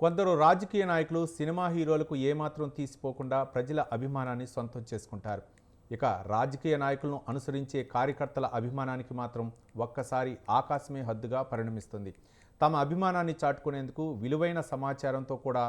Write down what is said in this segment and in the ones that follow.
కొందరు రాజకీయ నాయకులు సినిమా హీరోలకు ఏమాత్రం తీసిపోకుండా ప్రజల అభిమానాన్ని సొంతం చేసుకుంటారు. ఇక రాజకీయ నాయకులను అనుసరించే కార్యకర్తల అభిమానానికి మాత్రం ఒక్కసారి ఆకాశమే హద్దుగా పరిణమిస్తుంది. తమ అభిమానాన్ని చాటుకునేందుకు విలువైన సమాచారంతో కూడా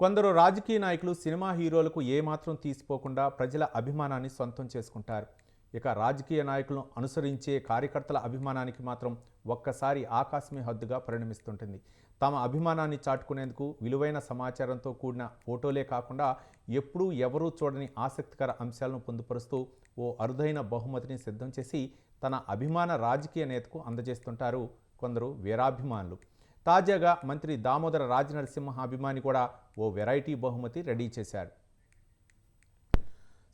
కొందరు రాజకీయ నాయకులు సినిమా హీరోలకు ఏమాత్రం తీసిపోకుండా ప్రజల అభిమానాన్ని సొంతం చేసుకుంటారు. ఇక రాజకీయ నాయకులను అనుసరించే కార్యకర్తల అభిమానానికి మాత్రం ఒక్కసారి ఆకాశమే హద్దుగా పరిణమిస్తుంటుంది. తమ అభిమానాన్ని చాటుకునేందుకు విలువైన సమాచారంతో కూడిన ఫోటోలే కాకుండా ఎప్పుడూ ఎవరూ చూడని ఆసక్తికర అంశాలను పొందుపరుస్తూ ఓ అరుదైన బహుమతిని సిద్ధం చేసి తన అభిమాన రాజకీయ నేతకు అందజేస్తుంటారు కొందరు వీరాభిమానులు. తాజాగా మంత్రి దామోదర రాజనరసింహ అభిమాని కూడా ఓ వెరైటీ బహుమతి రెడీ చేశారు.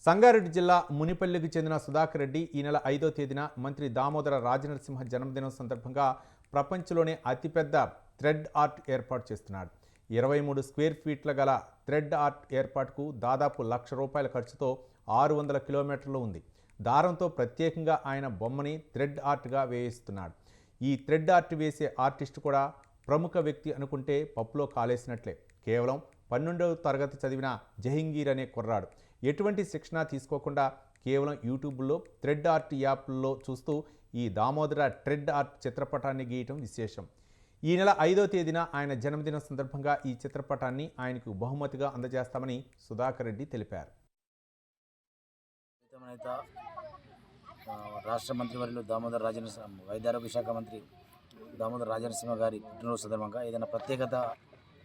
సంగారెడ్డి జిల్లా మునిపల్లికి చెందిన సుధాకర్ రెడ్డి ఈ నెల ఐదో తేదీన మంత్రి దామోదర రాజనరసింహ జన్మదినం సందర్భంగా ప్రపంచంలోనే అతిపెద్ద థ్రెడ్ ఆర్ట్ ఏర్పాటు చేస్తున్నాడు. ఇరవై మూడు స్క్వేర్ ఫీట్ల గల థ్రెడ్ ఆర్ట్ ఏర్పాటుకు దాదాపు లక్ష రూపాయల ఖర్చుతో ఆరు వందల కిలోమీటర్లు ఉంది. దారంతో ప్రత్యేకంగా ఆయన బొమ్మని థ్రెడ్ ఆర్ట్గా వేయిస్తున్నాడు. ఈ థ్రెడ్ ఆర్ట్ వేసే ఆర్టిస్ట్ కూడా ప్రముఖ వ్యక్తి అనుకుంటే పప్పులో కాలేసినట్లే. కేవలం పన్నెండవ తరగతి చదివిన జహంగీర్ అనే కుర్రాడు. ఎటువంటి శిక్షణ తీసుకోకుండా కేవలం యూట్యూబ్లో థ్రెడ్ ఆర్ట్ యాప్లో చూస్తూ ఈ దామోదర ట్రెడ్ ఆర్ట్ చిత్రపటాన్ని గీయటం విశేషం. ఈ నెల ఐదో తేదీన ఆయన జన్మదినం సందర్భంగా ఈ చిత్రపటాన్ని ఆయనకు బహుమతిగా అందజేస్తామని సుధాకర్ రెడ్డి తెలిపారు. రాష్ట్ర మంత్రివర్యులు దామోదర్ రాజన వైద్యారోగ్య శాఖ మంత్రి దామోదర్ రాజనరసింహ గారి పుట్టినరోజు సందర్భంగా ఏదైనా ప్రత్యేకత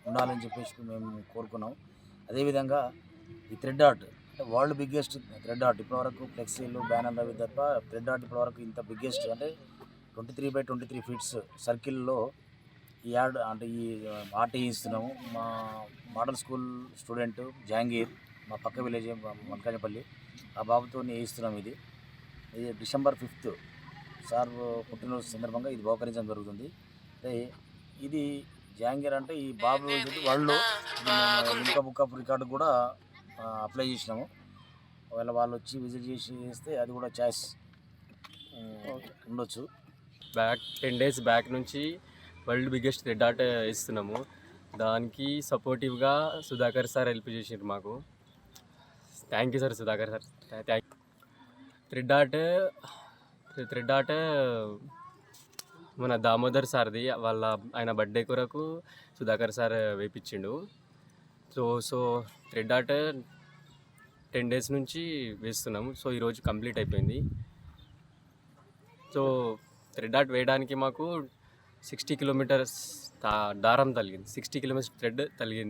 ఉండాలని చెప్పేసి మేము కోరుకున్నాం. అదేవిధంగా ఈ థ్రెడ్ ఆర్ట్ అంటే వరల్డ్ బిగ్గెస్ట్ థ్రెడ్ ఆర్ట్ ఇప్పటివరకు ఫ్లెక్సీలు బ్యానర్లు అవి తప్ప థ్రెడ్ ఆర్ట్ ఇప్పటివరకు ఇంత బిగ్గెస్ట్ అంటే twenty three by twenty three feets సర్కిల్లో ఈ యాడ్ అంటే ఈ ఆర్ట్ వేయిస్తున్నాము. మా మోడల్ స్కూల్ స్టూడెంట్ జహాంగీర్ మా పక్క విలేజ్ మల్కాజపల్లి ఆ బాబుతో వేయిస్తున్నాం ఇది. ఇది డిసెంబర్ ఫిఫ్త్ సార్ పుట్టినరోజు సందర్భంగా ఇది బహుకరించడం జరుగుతుంది. అంటే ఇది జాంగీర్ అంటే ఈ బాబు వాళ్ళు ఇంకా బుక్ ఆఫ్ రికార్డు కూడా అప్లై చేసినాము. ఒకవేళ వాళ్ళు వచ్చి విజిట్ చేసి చేస్తే అది కూడా ఛాయిస్ ఉండొచ్చు. బ్యాక్ టెన్ డేస్ బ్యాక్ నుంచి వరల్డ్ బిగ్గెస్ట్ రెడ్ ఆర్ట్ ఇస్తున్నాము దానికి సపోర్టివ్గా సుధాకర్ సార్ హెల్ప్ చేసిండ్రు మాకు. Thank you sir Sudhakar sir. Thank thread art thread art మన దామోదర్ సార్ది వాళ్ళ ఆయన బర్త్డే కొరకు Sudhakar sir వేపించిండు. So so thread art ten days నుంచి వేస్తున్నాము సో ఈరోజు కంప్లీట్ అయిపోయింది. సో థ్రెడ్ ఆర్ట్ వేయడానికి మాకు సిక్స్టీ కిలోమీటర్స్ దారం తలిగింది సిక్స్టీ కిలోమీటర్స్ థ్రెడ్ తలిగింది